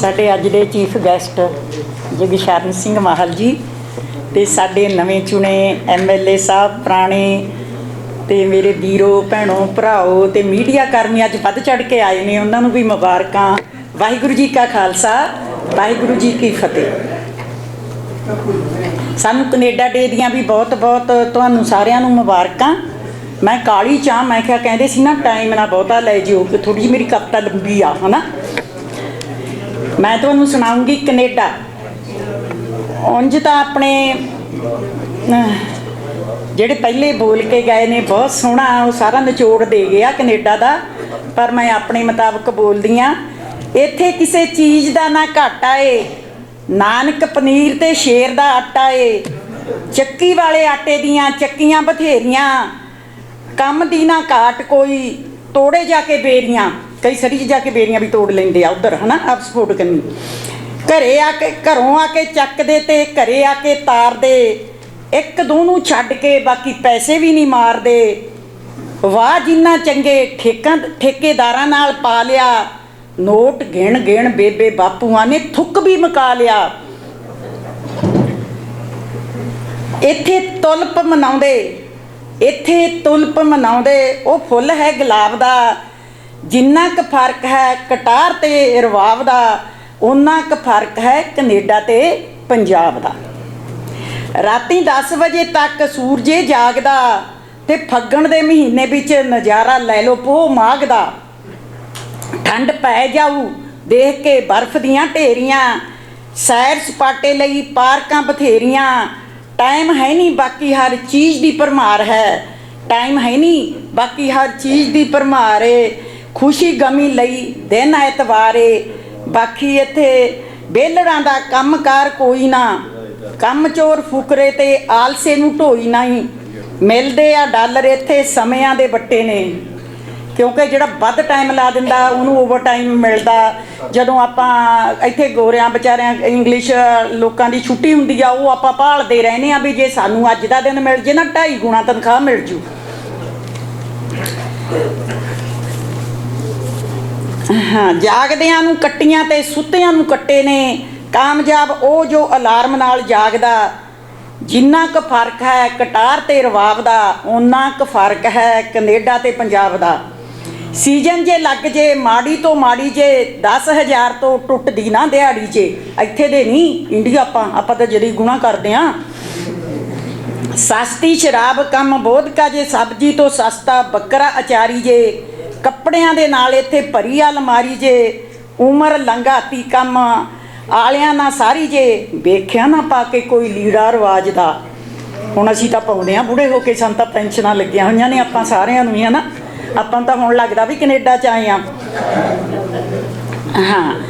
ਸਾਡੇ ਅੱਜ ਦੇ ਚੀਫ ਗੈਸਟ ਜਗਸ਼ਰਨ ਸਿੰਘ ਮਾਹਲ ਜੀ ਤੇ ਸਾਡੇ ਨਵੇਂ ਚੁਣੇ ਐਮਐਲਏ ਸਾਹਿਬ ਪੁਰਾਣੇ ਤੇ ਮੇਰੇ ਵੀਰੋ, ਭੈਣੋ, ਭਰਾਓ ਤੇ ਮੀਡੀਆ ਕਰਮੀ ਅੱਜ ਵੱਧ ਚੜ ਕੇ ਆਏ ਨੇ। ਉਹਨਾਂ ਨੂੰ ਵੀ ਮੁਬਾਰਕਾਂ। ਵਾਹਿਗੁਰੂ ਜੀ ਕਾ ਖਾਲਸਾ, ਵਾਹਿਗੁਰੂ ਜੀ ਕੀ ਫਤਿਹ। ਸਾਨੂੰ ਕੈਨੇਡਾ ਡੇ ਦੀਆਂ ਵੀ ਬਹੁਤ ਬਹੁਤ ਤੁਹਾਨੂੰ ਸਾਰਿਆਂ ਨੂੰ ਮੁਬਾਰਕਾਂ। ਮੈਂ ਕਾਲੀ ਚਾਹ, ਮੈਂ ਕਿਹਾ ਕਹਿੰਦੇ ਸੀ ਨਾ ਟਾਈਮ ਨਾ ਬਹੁਤਾ ਲੈ ਜਿਓ ਕਿ ਥੋੜੀ ਜਿਹੀ ਮੇਰੀ ਕਵਿਤਾ ਲੰਬੀ ਆ, ਹਨਾ? ਮੈਂ ਤੁਹਾਨੂੰ ਸੁਣਾਉਂਗੀ ਕੈਨੇਡਾ। ਉਂਝ ਤਾਂ ਆਪਣੇ ਜਿਹੜੇ ਪਹਿਲੇ ਬੋਲ ਕੇ ਗਏ ਨੇ, ਬਹੁਤ ਸੋਹਣਾ, ਉਹ ਸਾਰਾ ਨਿਚੋੜ ਦੇ ਗਿਆ ਕੈਨੇਡਾ ਦਾ, ਪਰ ਮੈਂ ਆਪਣੇ ਮੁਤਾਬਕ ਬੋਲਦੀ ਆ, ਇੱਥੇ ਕਿਸੇ ਚੀਜ਼ ਦਾ ਨਾ ਘਾਟਾ ਏ। ਨਾਨਕ ਪਨੀਰ ਤੇ ਸ਼ੇਰ ਦਾ ਆਟਾ ਏ। ਚੱਕੀ ਵਾਲੇ ਆਟੇ ਦੀਆਂ ਚੱਕੀਆਂ ਬਥੇਰੀਆਂ। ਕੰਮ ਦੀ ਨਾ ਘਾਟ ਕੋਈ ਤੋੜੇ ਜਾ ਕੇ ਬੇਰੀਆਂ, ਕਈ ਸਰੀ 'ਚ ਜਾ ਕੇ ਬੇਰੀਆਂ ਵੀ ਤੋੜ ਲੈਂਦੇ ਆ ਉਧਰ, ਹਨਾ ਆਕਸਫੋਰਡ ਕੰਨੀ ਘਰੇ ਆ ਕੇ, ਘਰੋਂ ਆ ਕੇ ਚੱਕਦੇ ਤੇ ਘਰੇ ਆ ਕੇ ਤਾਰਦੇ, ਇੱਕ ਦੋ ਨੂੰ ਛੱਡ ਕੇ ਬਾਕੀ ਪੈਸੇ ਵੀ ਨਹੀਂ ਮਾਰਦੇ। ਵਾਹ ਜਿੰਨਾ ਚੰਗੇ ਠੇਕਾਂ, ਠੇਕੇਦਾਰਾਂ ਨਾਲ ਪਾ ਲਿਆ, ਨੋਟ ਗਿਣ ਗਿਣ ਬੇਬੇ ਬਾਪੂਆਂ ਨੇ ਥੁੱਕ ਵੀ ਮਕਾ ਲਿਆ। ਇੱਥੇ ਤੁਲਪ ਮਨਾਉਂਦੇ ਇੱਥੇ ਤੁਲਪ ਮਨਾਉਂਦੇ, ਉਹ ਫੁੱਲ ਹੈ ਗੁਲਾਬ ਦਾ, ਜਿੰਨਾ ਕੁ ਫ਼ਰਕ ਹੈ ਕਟਾਰ ਤੇ ਰਵਾਬ ਦਾ ਉਨਾ ਕੁ ਫ਼ਰਕ ਹੈ ਕੈਨੇਡਾ ਤੇ ਪੰਜਾਬ ਦਾ। ਰਾਤੀ 10 ਵਜੇ ਤੱਕ ਸੂਰਜੇ ਜਾਗਦਾ ਤੇ ਫੱਗਣ ਦੇ ਮਹੀਨੇ ਵਿੱਚ ਨਜ਼ਾਰਾ ਲੈ ਲੋ ਪੋ ਮਾਘ ਦਾ। ਠੰਡ ਪੈ ਜਾਊ, ਦੇਖ ਕੇ ਬਰਫ਼ ਦੀਆਂ ਢੇਰੀਆਂ, ਸੈਰ ਸਪਾਟੇ ਲਈ ਪਾਰਕਾਂ ਬਥੇਰੀਆਂ ਟਾਈਮ ਹੈ ਨਹੀਂ, ਬਾਕੀ ਹਰ ਚੀਜ਼ ਦੀ ਭਰਮਾਰ ਹੈ। ਟਾਈਮ ਹੈ ਨਹੀਂ, ਬਾਕੀ ਹਰ ਚੀਜ਼ ਦੀ ਭਰਮਾਰ ਏ। ਖੁਸ਼ੀ ਗਮੀ ਲਈ ਦਿਨ ਐਤਵਾਰੇ ਬਾਕੀ ਇੱਥੇ ਬੇਲੜਾਂ ਦਾ ਕੰਮਕਾਰ ਕੋਈ ਨਾ। ਕੰਮ ਚੋਰ ਫੁਕਰੇ ਤੇ ਆਲਸੇ ਨੂੰ ਢੋਈ ਨਹੀਂ। ਮਿਲਦੇ ਆ ਡਾਲਰ ਇੱਥੇ ਸਮਿਆਂ ਦੇ ਬੱਟੇ ਨੇ। ਕਿਉਂਕਿ ਜਿਹੜਾ ਵੱਧ ਟਾਈਮ ਲਾ ਦਿੰਦਾ, ਉਹਨੂੰ ਓਵਰ ਟਾਈਮ ਮਿਲਦਾ। ਜਦੋਂ ਆਪਾਂ ਇੱਥੇ ਗੋਰਿਆਂ, ਵਿਚਾਰਿਆਂ ਇੰਗਲਿਸ਼ ਲੋਕਾਂ ਦੀ ਛੁੱਟੀ ਹੁੰਦੀ ਆ, ਉਹ ਆਪਾਂ ਭਾਲਦੇ ਰਹਿੰਦੇ ਆ ਵੀ ਜੇ ਸਾਨੂੰ ਅੱਜ ਦਾ ਦਿਨ ਮਿਲ ਜੇ ਨਾ 2.5 ਗੁਣਾ ਤਨਖਾਹ ਮਿਲ ਜੂ। ਹਾਂ, ਜਾਗਦਿਆਂ ਨੂੰ ਕੱਟੀਆਂ ਤੇ ਸੁੱਤਿਆਂ ਨੂੰ ਕੱਟੇ ਨੇ। ਕਾਮਯਾਬ ਉਹ ਜੋ ਅਲਾਰਮ ਨਾਲ ਜਾਗਦਾ, ਜਿੰਨਾ ਕੁ ਫ਼ਰਕ ਹੈ ਕਟਾਰ ਤੇ ਰਵਾਬ ਦਾ, ਓਨਾ ਕੁ ਫ਼ਰਕ ਹੈ ਕੈਨੇਡਾ ਤੇ ਪੰਜਾਬ ਦਾ। ਸੀਜ਼ਨ ਜੇ ਲੱਗ ਜੇ, ਮਾੜੀ ਤੋਂ ਮਾੜੀ ਜੇ 10000 ਤੋਂ ਟੁੱਟਦੀ ਨਾ ਦਿਹਾੜੀ 'ਚ ਇੱਥੇ ਦੇ ਨਹੀਂ, ਇੰਡੀਆ ਆਪਾਂ ਆਪਾਂ ਤਾਂ ਜਿਹੜੀ ਗੁਣਾ ਕਰਦੇ ਆ ਸਸਤੀ ਸ਼ਰਾਬ ਕੰਮ ਬੋਧਕਾ ਜੇ, ਸਬਜ਼ੀ ਤੋਂ ਸਸਤਾ ਬੱਕਰਾ ਅਚਾਰੀ ਜੇ, ਕੱਪੜਿਆਂ ਦੇ ਨਾਲ ਇੱਥੇ ਭਰੀ ਅਲਮਾਰੀ ਜੇ, ਉਮਰ ਲੰਘਾਤੀ ਕੰਮ, ਆਲਿਆਂ ਨਾ ਸਾਰੀ ਜੇ, ਵੇਖਿਆ ਨਾ ਪਾ ਕੇ ਕੋਈ ਲੀੜਾ ਰਿਵਾਜ ਦਾ। ਹੁਣ ਅਸੀਂ ਤਾਂ ਪਾਉਂਦੇ ਆ ਬੁੜੇ ਹੋ ਕੇ ਸਾਨੂੰ ਤਾਂ ਪੈਨਸ਼ਨਾਂ ਲੱਗੀਆਂ ਹੋਈਆਂ ਨੇ, ਆਪਾਂ ਸਾਰਿਆਂ ਨੂੰ ਹੀ ਹਨਾ ਆਪਾਂ ਤਾਂ ਹੁਣ ਲੱਗਦਾ ਵੀ ਕੈਨੇਡਾ ਚ ਆਏ ਆ। ਹਾਂ।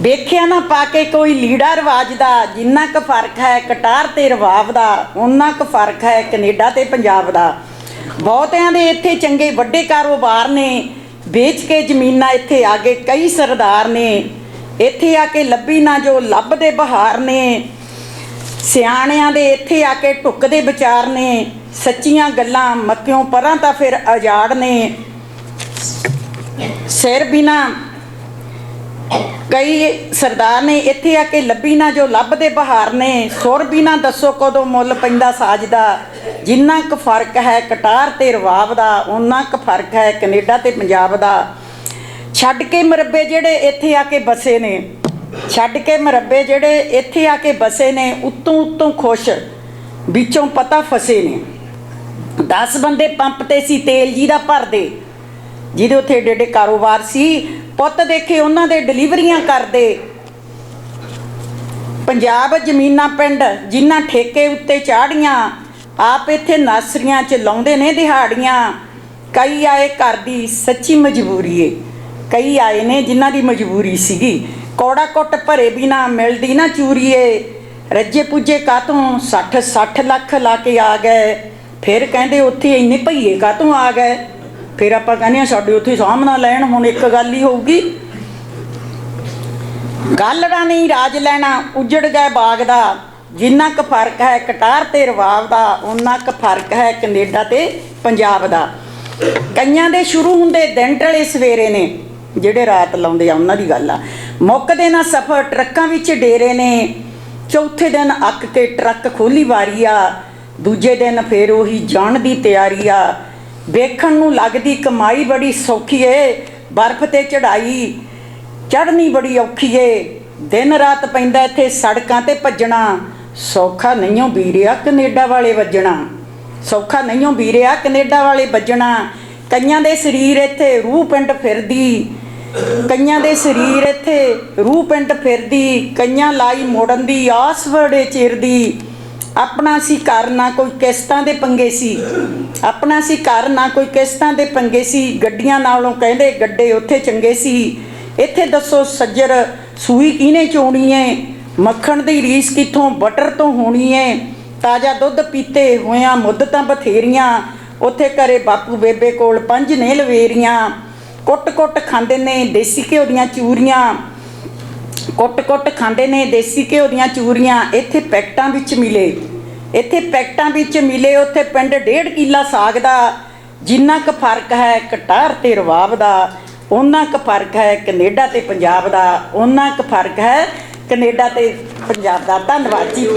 ਵੇਖਿਆ ਨਾ ਪਾ ਕੇ ਕੋਈ ਲੀੜਾ ਰਿਵਾਜ ਦਾ, ਜਿੰਨਾ ਕੁ ਫ਼ਰਕ ਹੈ ਕਟਾਰ ਤੇ ਰਵਾਬ ਦਾ ਉਹਨਾਂ ਕੁ ਫ਼ਰਕ ਹੈ ਕੈਨੇਡਾ ਤੇ ਪੰਜਾਬ ਦਾ। ਬਹੁਤਿਆਂ ਦੇ ਇੱਥੇ ਚੰਗੇ ਵੱਡੇ ਕਾਰੋਬਾਰ ਨੇ, ਵੇਚ ਕੇ ਜ਼ਮੀਨਾਂ ਇੱਥੇ ਆ ਗਏ ਕਈ ਸਰਦਾਰ ਨੇ। ਇੱਥੇ ਆ ਕੇ ਲੱਭੀ ਨਾ ਜੋ ਲੱਭਦੇ ਬਹਾਰ ਨੇ। ਸਿਆਣਿਆਂ ਦੇ ਇੱਥੇ ਆ ਕੇ ਟੁੱਕਦੇ ਵਿਚਾਰ ਨੇ। ਸੱਚੀਆਂ ਗੱਲਾਂ ਮੱਕਿਓਂ ਪਰਾਂ ਤਾਂ ਫਿਰ ਆਜ਼ਾਦ ਨੇ। ਸਿਰ ਬਿਨਾ ਕਈ ਸਰਦਾਰ ਨੇ ਇੱਥੇ ਆ ਕੇ ਲੱਭੀ ਨਾ ਜੋ ਲੱਭ ਦੇ ਬਹਾਰ ਨੇ। ਸੁਰ ਬਿਨਾ ਦੱਸੋ ਕਦੋਂ ਮੁੱਲ ਪੈਂਦਾ ਸਾਜ ਦਾ। ਜਿੰਨਾ ਕੁ ਫ਼ਰਕ ਹੈ ਕਟਾਰ ਤੇ ਰਵਾਬ ਦਾ ਉਹਨਾਂ ਕੁ ਫ਼ਰਕ ਹੈ ਕੈਨੇਡਾ ਤੇ ਪੰਜਾਬ ਦਾ। ਛੱਡ ਕੇ ਮਰੱਬੇ ਜਿਹੜੇ ਇੱਥੇ ਆ ਕੇ ਬਸੇ ਨੇ। ਛੱਡ ਕੇ ਮਰੱਬੇ ਜਿਹੜੇ ਇੱਥੇ ਆ ਕੇ ਬਸੇ ਨੇ ਉੱਤੋਂ ਉੱਤੋਂ ਖੁਸ਼, ਵਿੱਚੋਂ ਪਤਾ ਫਸੇ ਨੇ। 10 ਬੰਦੇ ਪੰਪ ਤੇ ਸੀ, ਤੇਲ ਜੀ ਦਾ ਭਰਦੇ ਜਿਹਦੇ ਉੱਥੇ ਏਡੇ ਏਡੇ ਕਾਰੋਬਾਰ ਸੀ। ਪੁੱਤ ਦੇਖੇ, ਉਹਨਾਂ ਦੇ ਡਿਲੀਵਰੀਆਂ ਕਰਦੇ। ਪੰਜਾਬ ਜ਼ਮੀਨਾਂ ਪਿੰਡ, ਜਿਨ੍ਹਾਂ ਠੇਕੇ ਉੱਤੇ ਚਾੜੀਆਂ, ਆਪ ਇੱਥੇ ਨਾਸਰੀਆਂ 'ਚ ਲਾਉਂਦੇ ਨੇ ਦਿਹਾੜੀਆਂ। ਕਈ ਆਏ ਘਰ ਦੀ ਸੱਚੀ ਮਜਬੂਰੀ ਏ। ਕਈ ਆਏ ਨੇ ਜਿਨ੍ਹਾਂ ਦੀ ਮਜਬੂਰੀ ਸੀਗੀ। ਕੋੜਾ ਕੁੱਟ ਭਰੇ ਬਿਨਾ ਮਿਲਦੀ ਨਾ ਚੂਰੀਏ ਰੱਜੇ ਪੁੱਜੇ ਕਾਤੋਂ 60 60 ਲੱਖ ਲਾ ਕੇ ਆ ਗਏ। ਫਿਰ ਕਹਿੰਦੇ ਉੱਥੇ ਇੰਨੇ ਭਈਏ ਕਾਤੋਂ ਆ ਗਏ? ਫਿਰ ਆਪਾਂ ਕਹਿੰਦੇ ਆ, ਸਾਡੇ ਉੱਥੇ ਸਾਹਮਣਾ ਲੈਣ, ਹੁਣ ਇੱਕ ਗੱਲ ਹੀ ਹੋਊਗੀ। ਗੱਲ ਦਾ ਨਹੀਂ ਰਾਜ ਲੈਣਾ, ਉਜੜ ਗਏ ਬਾਗ ਦਾ। ਜਿੰਨਾ ਕੁ ਫ਼ਰਕ ਹੈ ਕਟਾਰ ਤੇ ਰਵਾਬ ਦਾ ਉਹਨਾਂ ਕੁ ਫ਼ਰਕ ਹੈ ਕੈਨੇਡਾ ਤੇ ਪੰਜਾਬ ਦਾ। ਕਈਆਂ ਦੇ ਸ਼ੁਰੂ ਹੁੰਦੇ ਦਿਨ ਟਲੇ ਸਵੇਰੇ ਨੇ, ਜਿਹੜੇ ਰਾਤ ਲਾਉਂਦੇ ਆ, ਉਹਨਾਂ ਦੀ ਗੱਲ ਆ। ਮੁੱਕਦੇ ਨਾ ਸਫਰ, ਟਰੱਕਾਂ ਵਿੱਚ ਡੇਰੇ ਨੇ। ਚੌਥੇ ਦਿਨ ਅੱਕ ਕੇ ਟਰੱਕ ਖੋਲੀ ਵਾਰੀ ਆ। ਦੂਜੇ ਦਿਨ ਫੇਰ ਉਹੀ ਜਾਣ ਦੀ ਤਿਆਰੀ ਆ। ਵੇਖਣ ਨੂੰ ਲੱਗਦੀ ਕਮਾਈ ਬੜੀ ਸੌਖੀ ਏ, ਬਰਫ਼ ਤੇ ਚੜਾਈ ਚੜ੍ਹਨੀ ਬੜੀ ਔਖੀ ਏ। ਦਿਨ ਰਾਤ ਪੈਂਦਾ ਇੱਥੇ ਸੜਕਾਂ ਤੇ ਭੱਜਣਾ, ਸੌਖਾ ਨਹੀਂਓ ਵੀਰਿਆ ਕੈਨੇਡਾ ਵਾਲੇ ਵੱਜਣਾ। ਸੌਖਾ ਨਹੀਂਓ ਵੀਰਿਆ ਕੈਨੇਡਾ ਵਾਲੇ ਵੱਜਣਾ। ਕਈਆਂ ਦੇ ਸਰੀਰ ਇੱਥੇ ਰੂਹ ਪਿੰਡ ਫਿਰਦੀ, ਕਈਆਂ ਦੇ ਸਰੀਰ ਇੱਥੇ ਰੂਹ ਪਿੰਡ ਫਿਰਦੀ, ਕਈਆਂ ਲਾਈ ਮੋੜਨ ਦੀ ਆਸ ਵੜੇ ਚਿਰਦੀ। ਆਪਣਾ ਸੀ ਘਰ, ਨਾ ਕੋਈ ਕਿਸ਼ਤਾਂ ਦੇ ਪੰਗੇ ਸੀ। ਆਪਣਾ ਸੀ ਘਰ, ਨਾ ਕੋਈ ਕਿਸ਼ਤਾਂ ਦੇ ਪੰਗੇ ਸੀ। ਗੱਡੀਆਂ ਨਾਲੋਂ ਕਹਿੰਦੇ ਗੱਡੇ ਉੱਥੇ ਚੰਗੇ ਸੀ। ਇੱਥੇ ਦੱਸੋ ਸੱਜਰ, ਸੂਈ ਕਿਹਨੇ ਚੋਣੀ ਏ? ਮੱਖਣ ਦੀ ਰੀਸ ਕਿੱਥੋਂ, ਬਟਰ ਤੋਂ ਹੋਣੀ ਏ? ਤਾਜ਼ਾ ਦੁੱਧ ਪੀਤੇ ਹੋਇਆਂ ਮੁੱਦਤਾਂ ਬਥੇਰੀਆਂ। ਉੱਥੇ ਘਰੇ ਬਾਪੂ ਬੇਬੇ ਕੋਲ ਪੰਜ ਨੇ ਲਵੇਰੀਆਂ ਕੁੱਟ-ਕੁੱਟ ਖਾਂਦੇ ਨੇ ਦੇਸੀ ਘਿਓ ਦੀਆਂ ਚੂਰੀਆਂ। ਕੁੱਟ-ਕੁੱਟ ਖਾਂਦੇ ਨੇ ਦੇਸੀ ਘਿਓ ਦੀਆਂ ਚੂਰੀਆਂ ਇੱਥੇ ਪੈਕਟਾਂ ਵਿੱਚ ਮਿਲੇ। ਇੱਥੇ ਪੈਕਟਾਂ ਵਿੱਚ ਮਿਲੇ ਉੱਥੇ ਪਿੰਡ ਡੇਢ ਕਿੱਲਾ ਸਾਗ ਦਾ ਜਿੰਨਾ ਕੁ ਫ਼ਰਕ ਹੈ ਕਟਾਰ ਤੇ ਰਵਾਬ ਦਾ ਉਹਨਾਂ ਕੁ ਫ਼ਰਕ ਹੈ, ਕੈਨੇਡਾ ਤੇ ਪੰਜਾਬ ਦਾ ਉਹਨਾਂ ਕੁ ਫ਼ਰਕ ਹੈ, ਕੈਨੇਡਾ ਤੇ ਪੰਜਾਬ ਦਾ। ਧੰਨਵਾਦ ਜੀ।